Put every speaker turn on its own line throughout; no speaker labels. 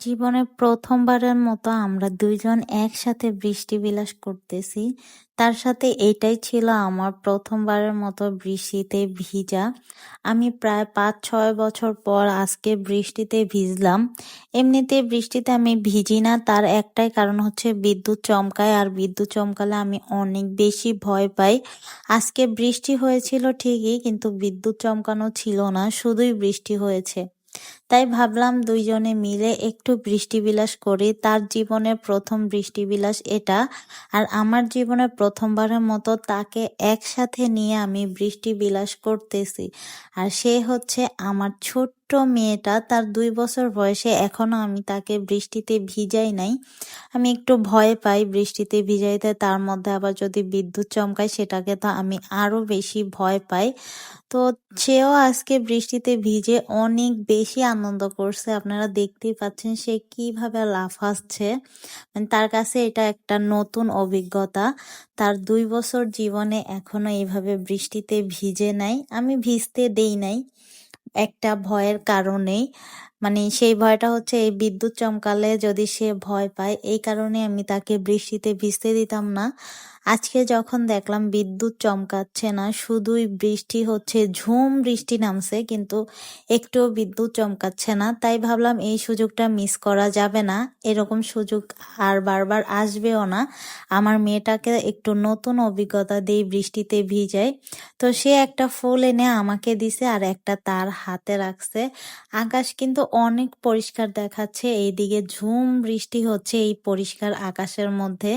জীবনে প্রথমবারের মতো আমরা দুইজন একসাথে বৃষ্টি বিলাস করতেছি। তার সাথে এটাই ছিল আমার প্রথমবারের মতো বৃষ্টিতে ভিজা। আমি প্রায় পাঁচ ছয় বছর পর আজকে বৃষ্টিতে ভিজলাম। এমনিতে বৃষ্টিতে আমি ভিজি না, তার একটাই কারণ হচ্ছে বিদ্যুৎ চমকায়, আর বিদ্যুৎ চমকালে আমি অনেক বেশি ভয় পাই। আজকে বৃষ্টি হয়েছিল ঠিকই, কিন্তু বিদ্যুৎ চমকানো ছিল না, শুধুই বৃষ্টি হয়েছে। তাই ভাবলাম দুইজনে মিলে একটু বৃষ্টিবিলাস করি। তার জীবনের প্রথম বৃষ্টিবিলাস এটা। আর আমার জীবনে প্রথমবারের মতো তাকে একসাথে নিয়ে আমি বৃষ্টিবিলাস করতেছি। আর সে হচ্ছে আমার ছোট্ট মেয়েটা। তার দুই বছর বয়সে এখনও আমি তাকে বৃষ্টিতে ভিজাই নাই। আমি একটু ভয় পাই বৃষ্টিতে ভিজাইতে। তার মধ্যে আবার যদি বিদ্যুৎ চমকায় সেটাকে তো আমি আরও বেশি ভয় পাই। তো সেও আজকে বৃষ্টিতে ভিজে অনেক বেশি আনন্দ করছে। আপনারা দেখতেই পাচ্ছেন সে কীভাবে লাফাচ্ছে মানে তার কাছে এটা একটা নতুন অভিজ্ঞতা। তার দুই বছর জীবনে এখনও এইভাবে বৃষ্টিতে ভিজে নাই। আমি ভিজতে দেই নাই। একটা ভয়ের কারণেই। মানে সেই ভয়টা হচ্ছে এই বিদ্যুৎ চমকালে যদি সে ভয় পায়, এই কারণে আমি তাকে বৃষ্টিতে ভিজতে দিতাম না। আজকে যখন দেখলাম বিদ্যুৎ চমকাচ্ছে না, শুধুই বৃষ্টি হচ্ছে, ঝুম বৃষ্টি নামছে, কিন্তু একটুও বিদ্যুৎ চমকাচ্ছে না। তাই ভাবলাম এই সুযোগটা মিস করা যাবে না। এরকম সুযোগ আর বারবার আসবেও না। আমার মেয়েটাকে একটু নতুন অভিজ্ঞতা দিই বৃষ্টিতে ভিজায় তো সে একটা ফুল এনে আমাকে দিছে আর একটা তার হাতে রাখছে। আকাশ কিন্তু অনেক পরিষ্কার দেখাচ্ছে, এইদিকে ঝুম বৃষ্টি হচ্ছে এই পরিষ্কার আকাশের মধ্যে।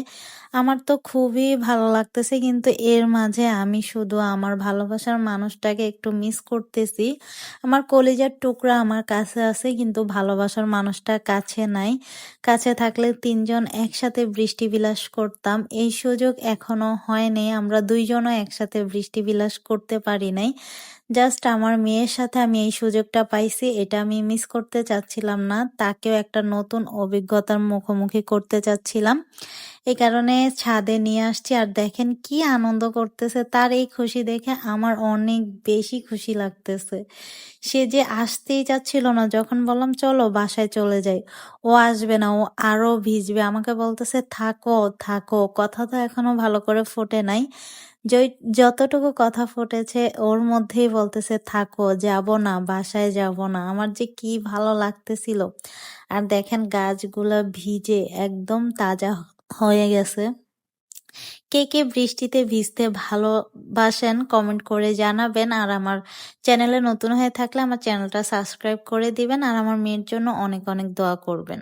আমার তো খুবই ভালো লাগতেছে, কিন্তু এর মাঝে আমি শুধু আমার ভালোবাসার মানুষটাকে একটু মিস করতেছি। আমার কলিজার টুকরা আমার কাছে আছে, কিন্তু ভালোবাসার মানুষটা কাছে নাই। কাছে থাকলে তিনজন একসাথে বৃষ্টি বিলাস করতাম। এই সুযোগ এখনও হয়নি আমরা দুইজনও একসাথে বৃষ্টি বিলাস করতে পারি নাই। জাস্ট আমার মেয়ের সাথে আমি এই সুযোগটা পাইছি, এটা আমি মিস করতে চাচ্ছিলাম না। তাকেও একটা নতুন অভিজ্ঞতার মুখোমুখি করতে চাচ্ছিলাম। এই কারণে ছাদে নিয়ে আসছি আর দেখেন কি আনন্দ করতেছে। তার এই খুশি দেখে আমার অনেক বেশি খুশি লাগতেছে। সে যে আসতেই চাচ্ছিল না, যখন বললাম, চলো, বাসায় চলে যাই। ও আসবে না, ও আরও ভিজবে। আমাকে বলতেছে, থাকো থাকো। কথা তো এখনও ভালো করে ফোটে নাই। যতটুকু কথা ফুটেছে, ওর মধ্যেই বলতেছে, থাকো, যাব না, বাসায় যাব না। আমার যে কি ভালো লাগতেছিল। আর দেখেন গাছগুলো ভিজে একদম তাজা হয়ে গেছে। কে কে বৃষ্টিতে ভিজতে ভালোবাসেন কমেন্ট করে জানাবেন। আর আমার চ্যানেলে নতুন হয়ে থাকলে আমার চ্যানেলটা সাবস্ক্রাইব করে দিবেন। আর আমার মেয়ের জন্য অনেক অনেক দোয়া করবেন।